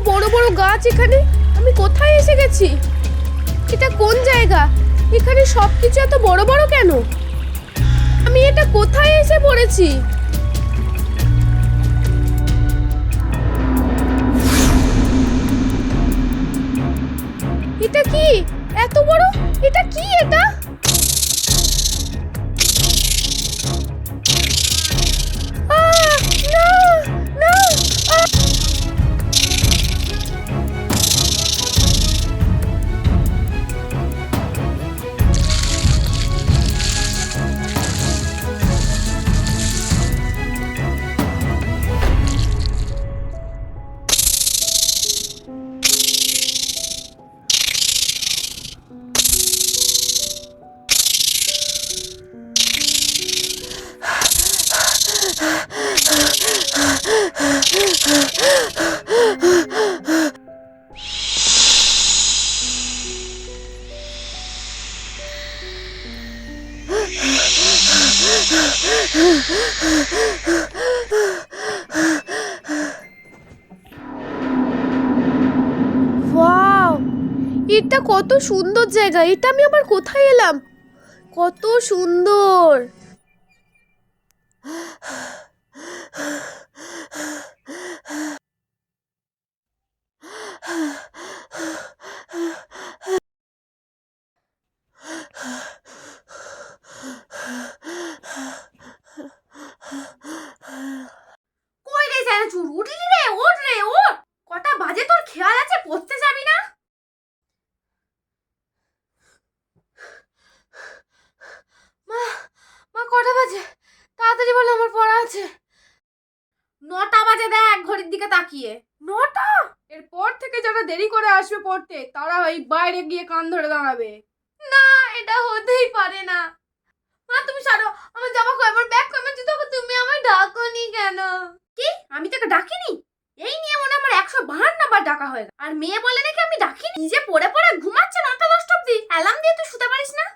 বড় বড় গাছ এখানে? আমি কোথায় এসে গেছি? এটা কোন জায়গা? এখানে সব কিছু এত বড় বড় কেন? আমি এটা কোথায় এসে পড়েছি? এটা কি? এত বড়? এটা কি এটা? এটা কত সুন্দর জায়গা। এটা আমি আবার কোথায় এলাম? কত সুন্দর! রে জানাচুর উঠলি রে, ওঠ রে, ওঠ। কটা বাজে তোর খেয়াল আছে, পড়তে যাবি না? মা মা, কটা বাজে? তাড়াতাড়ি বলে, আমার পড়া আছে। নটা বাজে, দেখ, ঘড়ির দিকে তাকিয়ে। নটা? এরপর থেকে যারা দেরি করে আসবে পড়তে, তারা এই বাইরে গিয়ে কান ধরে দাঁড়াবে। না, এটা হতেই পারে না। মা, তুমি ছাড়ো আমার জামা কই আমার ব্যাগ কই আমার জুতো কই তুমি আমায় ডাকোনি কেন কি আমি তোকে ডাকিনি এই নিয়ে মনে হয় আমার একশো বাহান্ন বার ডাকা হয়ে গেল। আর মেয়ে বলে নাকি আমি ডাকিনি। নিজে পড়ে পড়ে ঘুমাচ্ছে নটা দশটা অব্দি অ্যালার্ম দিয়ে তুই শুতে পারিস না?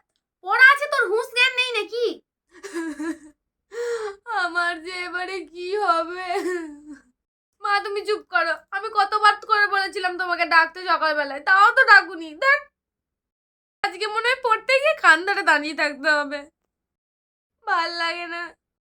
পড়া আছে তোর, হুঁশ জ্ঞান নেই নাকি? আমার যে এবারে কি হবে? মা, তুমি চুপ করো। আমি কতবার করে বলেছিলাম তোমাকে ডাকতে সকালবেলায়। তাও তো ডাকুনি। দেখ, আজকে মনে হয় পড়তে গিয়ে কান ধরে দাঁড়িয়ে থাকতে হবে। ভালো লাগে না।